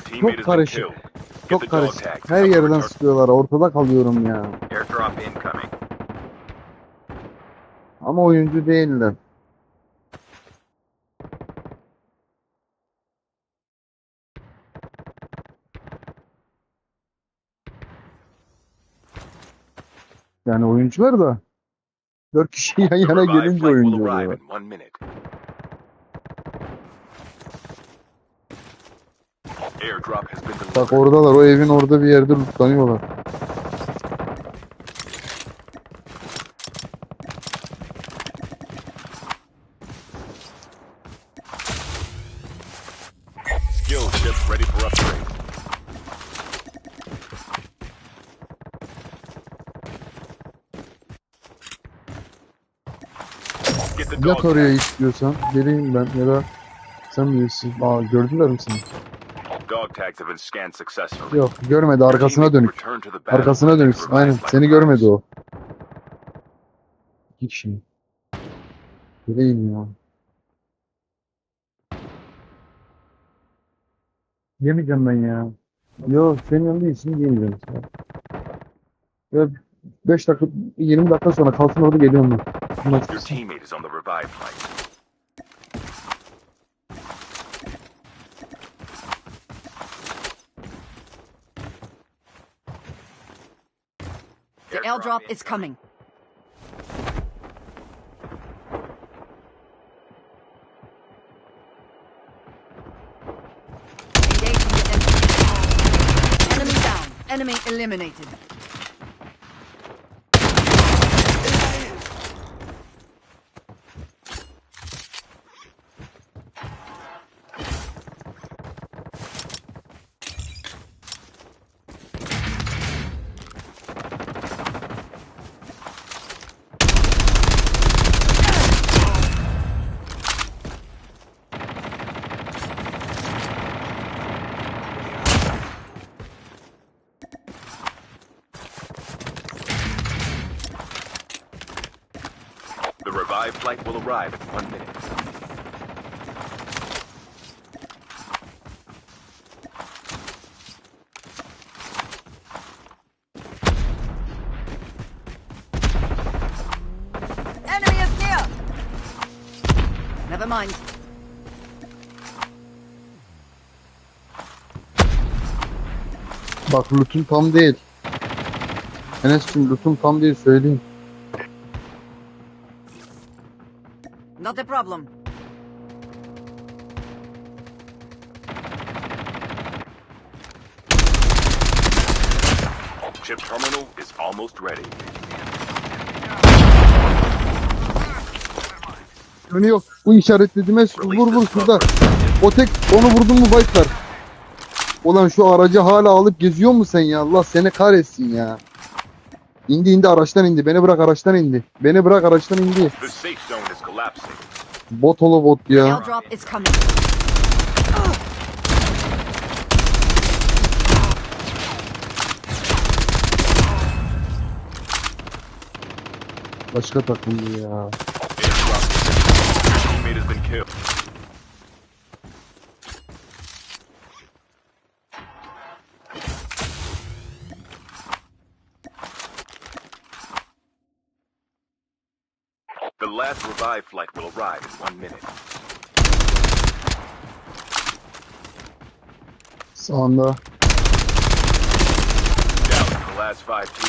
been karışık. Çok karışık. Her yerden sıkıyorlar. Ortada kalıyorum ya. Ama oyuncu değiller. Yani oyuncular da dört kişi yan yana gelince oyuncu arrive oluyor. in one minute. Airdrop has been Bak oradalar. O evin orada bir yerde lootlanıyorlar. Yat oraya istiyorsan. Geleyim ben ya da sen bilirsin. Aa gördüler mi seni? Dog tags have been scanned successfully. Yok görmedi. Arkasına dönük. return to the battle Arkasına dönük. Aynen. Seni görmedi o. İki kişi mi? Geleyim ya. Yemeyeceğim ben ya. Yok senin yanında iyisin yemeyeceğim. Ya 5 dakika 20 dakika sonra kalsın orada geliyorum ben. Your teammate is on the revived flight. The airdrop is coming. Enemy down. Enemy eliminated. Revived flight will arrive in one minute. Enemy is near. Never mind. Bak loot'um tam değil. Enes'cim loot'um tam değil söyleyeyim. Not a problem. Chip terminal is almost ready. Önü yok. Bu işaretlediğime vur vur şurada. O tek onu vurdun mu baytlar. Ulan şu aracı hala alıp geziyor mu sen ya? Allah seni kahretsin ya. İndi indi araçtan indi. Beni bırak araçtan indi. Beni bırak araçtan indi. Bot olu bot ya. Başka takım bu ya. The last revived flight will arrive in one minute. Sağında. Down to the last five teams.